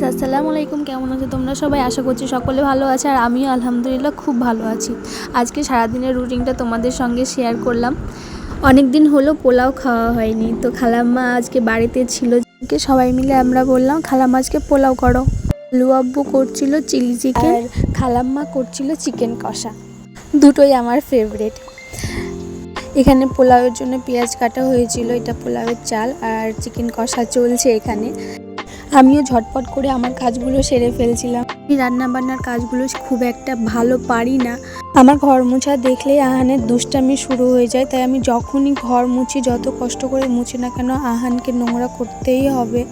Guys আসসালামু আলাইকুম। কেমন আছো তোমরা সবাই? আশা করছি সকলে ভালো আছে আর আমিও আলহামদুলিল্লাহ খুব ভালো আছি। আজকে সারাদিনের রুটিনটা তোমাদের সঙ্গে শেয়ার করলাম। অনেক দিন হলো পোলাও খাওয়া হয়নি তো খালাম্মা আজকে বাড়িতে ছিল। সবাই মিলে আমরা বললাম খালাম্মা আজকে পোলাও করো। লু আব্বু করছিল চিলি চিকেন আর খালাম্মা করছিল চিকেন কষা। দুটোই আমার ফেভারিট এখানে পোলাওয়ের জন্য পেঁয়াজ কাটা হয়েছিল এটা পোলাওয়ের চাল আর চিকেন কষা চলছে এখানে। আমিও ঝটপট করে আমার কাজগুলো সেরে ফেলছিলাম। আমি রান্না বান্নার কাজগুলো খুব একটা ভালো পারি না। আমার ঘর মোছা দেখলেই আহানের দুষ্টামি শুরু হয়ে যায়, তাই আমি যখনই ঘর মুছি, যত কষ্ট করে মুছি না কেন আহানকে নোংরা করতেই হবে।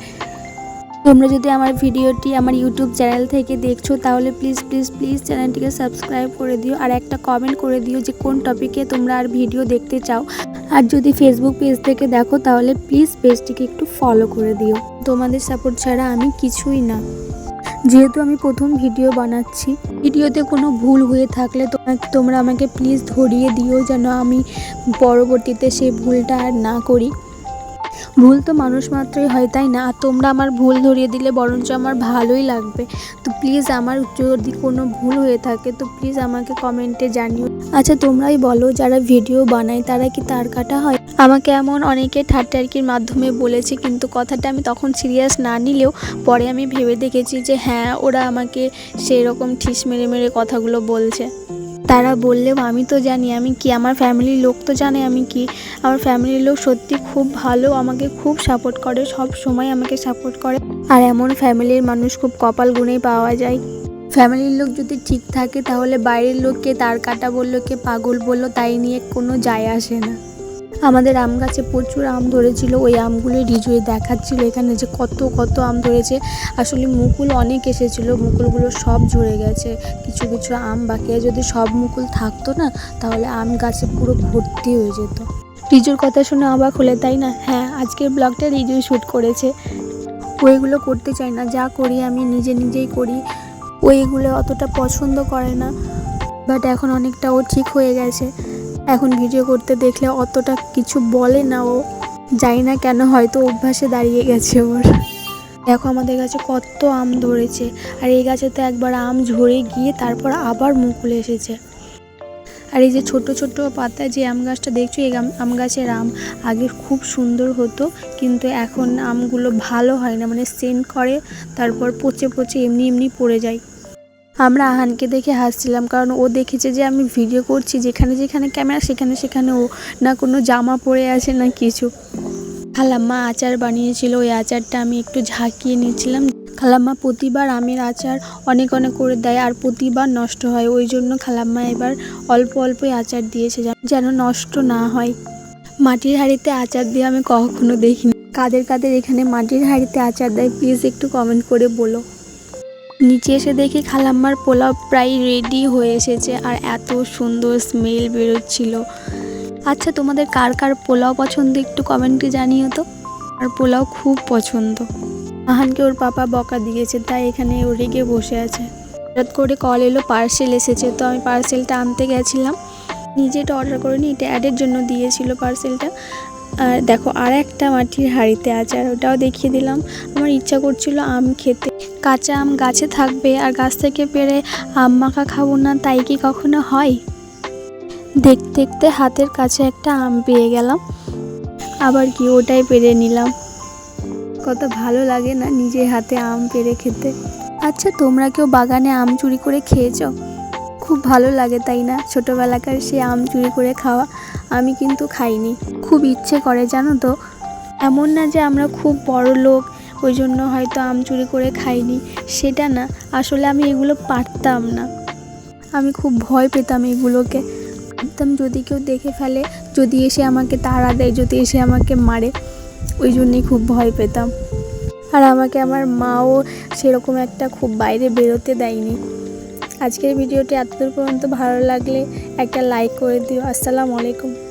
তোমরা যদি আমার ভিডিওটি আমার ইউটিউব চ্যানেল থেকে দেখছ, তাহলে প্লিজ প্লিজ প্লিজ চ্যানেলটিকে সাবস্ক্রাইব করে দিও। আর একটা কমেন্ট করে দিও যে কোন টপিকে তোমরা আর ভিডিও দেখতে চাও। আর যদি ফেসবুক পেজ থেকে দেখো, তাহলে প্লিজ পেজটিকে একটু ফলো করে দিও। তোমাদের সাপোর্ট ছাড়া আমি কিছুই না। যেহেতু আমি প্রথম ভিডিও বানাচ্ছি ভিডিওতে কোনো ভুল হয়ে থাকলে তোমরা আমাকে প্লিজ ধরিয়ে দিও যেন আমি পরবর্তীতে সেই ভুলটা আর না করি। ভুল তো মানুষ মাত্রই হয়, তাই না? আর তোমরা আমার ভুল ধরিয়ে দিলে বরঞ্চ আমার ভালোই লাগবে। তো প্লিজ আমার যদি কোনো ভুল হয়ে থাকে, তো প্লিজ আমাকে কমেন্টে জানিও। আচ্ছা তোমরাই বলো, যারা ভিডিও বানায়, তারা কি তার কাটা হয়? আমাকে এমন অনেকে ঠাট্টারকির মাধ্যমে বলেছে, কিন্তু কথাটা আমি তখন সিরিয়াস না নিলেও পরে আমি ভেবে দেখেছি যে হ্যাঁ ওরা আমাকে সেই রকম ঠিস মেরে মেরে কথাগুলো বলছে। তারা বললেও, আমি তো জানি, আমি কি, আমার ফ্যামিলির লোক তো জানে আমি কি। আমার ফ্যামিলির লোক সত্যি খুব ভালো, আমাকে খুব সাপোর্ট করে, সব সময় আমাকে সাপোর্ট করে। আর এমন ফ্যামিলির মানুষ খুব কপাল গুণেই পাওয়া যায়। ফ্যামিলির লোক যদি ঠিক থাকে, তাহলে বাইরের লোককে তার কাটা বলল, কে পাগল বলল, তাই নিয়ে কোনো যায় আসে না। আমাদের আম গাছে প্রচুর আম ধরেছিল, ওই আমগুলো রিজুয়ে দেখাচ্ছিল এখানে যে কত কত আম ধরেছে। আসলে মুকুল অনেক এসেছিল, মুকুলগুলো সব ঝরে গেছে। কিছু কিছু আম বাকি যদি সব মুকুল থাকতো না, তাহলে আম গাছে পুরো ভর্তি হয়ে যেত। রিজুর কথা শুনে অবাক হলে, তাই না? হ্যাঁ আজকের ব্লগটা রিজুই শ্যুট করেছে। ওইগুলো করতে চাই না, যা করি আমি নিজে নিজেই করি। ওইগুলো অতটা পছন্দ করে না বাট এখন অনেকটা ও ঠিক হয়ে গেছে। এখন ভিডিও করতে দেখলে অতটা কিছু বলে না ও। জানি না কেন হয়তো অভ্যাসে দাঁড়িয়ে গেছে ওর। দেখো আমাদের গাছে কত আম ধরেছে। আর এই গাছে তো একবার আম ঝরে গিয়ে তারপর আবার মুকুল এসেছে। আর এই যে ছোট ছোট পাতায় যে আম গাছটা দেখছ, এই আম গাছের আম আগে খুব সুন্দর হতো, কিন্তু এখন আমগুলো ভালো হয় না। মানে সেন্ট করে, তারপর পচে পচে এমনি এমনি পড়ে যায়। আমরা আহানকে দেখে হাসছিলাম, কারণ ও দেখেছে যে আমি ভিডিও করছি, যেখানে যেখানে ক্যামেরা সেখানে সেখানে ও না কোনো জামা পরে আছে, না কিছু। খালাম্মা আচার বানিয়েছিল, ওই আচারটা আমি একটু ঝাঁকিয়ে নিয়েছিলাম। খালাম্মা প্রতিবার আমের আচার অনেক অনেক করে দেয় আর প্রতিবার নষ্ট হয়, ওই জন্য খালাম্মা এবার অল্প অল্পই আচার দিয়েছে যেন- নষ্ট না হয়। মাটির হাড়িতে আচার দিয়ে আমি কখনো দেখিনি। কাদের কাদের এখানে মাটির হাঁড়িতে আচার দেয় প্লিজ একটু কমেন্ট করে বলো। নিচে এসে দেখি খালাম্মার পোলাও প্রায় রেডি হয়ে এসেছে আর এত সুন্দর স্মেল বেরোচ্ছিল। আচ্ছা তোমাদের কার কার পোলাও পছন্দ একটু কমেন্টে জানিও তো। আর পোলাও খুব পছন্দ। আহানকে ওর পাপা বকা দিয়েছে, তাই এখানে ও রেগে বসে আছে। হঠাৎ করে কল এলো পার্সেল এসেছে, তো আমি পার্সেলটা আনতে গেছিলাম। নিজে এটা অর্ডার করিনি, এটা অ্যাডের জন্য দিয়েছিল পার্সেলটা আর দেখো আর একটা মাটির হাঁড়িতে আর ওটাও দেখিয়ে দিলাম। আমার ইচ্ছা করছিল আম খেতে। কাঁচা আম গাছে থাকবে আর গাছ থেকে পেরে আম মাখা খাব না, তাই কি কখনো হয়? দেখতে দেখতে হাতের কাছে একটা আম পেয়ে গেলাম, আবার কি ওটাই পেরে নিলাম। কত ভালো লাগে না নিজে হাতে আম পেরে খেতে। আচ্ছা তোমরা কেউ বাগানে আম চুরি করে খেয়েছ? খুব ভালো লাগে, তাই না? ছোটোবেলাকার সে আম চুরি করে খাওয়া আমি কিন্তু খাইনি। খুব ইচ্ছে করে, জানো তো? এমন না যে আমরা খুব বড় লোক ওই জন্য হয়তো আম চুরি করে খাইনি। সেটা না, আসলে আমি এগুলো পারতাম না। আমি খুব ভয় পেতাম এগুলোকে। ভাবতাম যদি কেউ দেখে ফেলে, যদি এসে আমাকে তাড়া দেয়, যদি এসে আমাকে মারে, ওই জন্যই খুব ভয় পেতাম। আর আমাকে আমার মাও সেরকম একটা খুব বাইরে বেরোতে দেয়নি। আজকের ভিডিওটি এতদূর পর্যন্ত ভালো লাগলে একটা লাইক করে দিও। আসসালামু আলাইকুম।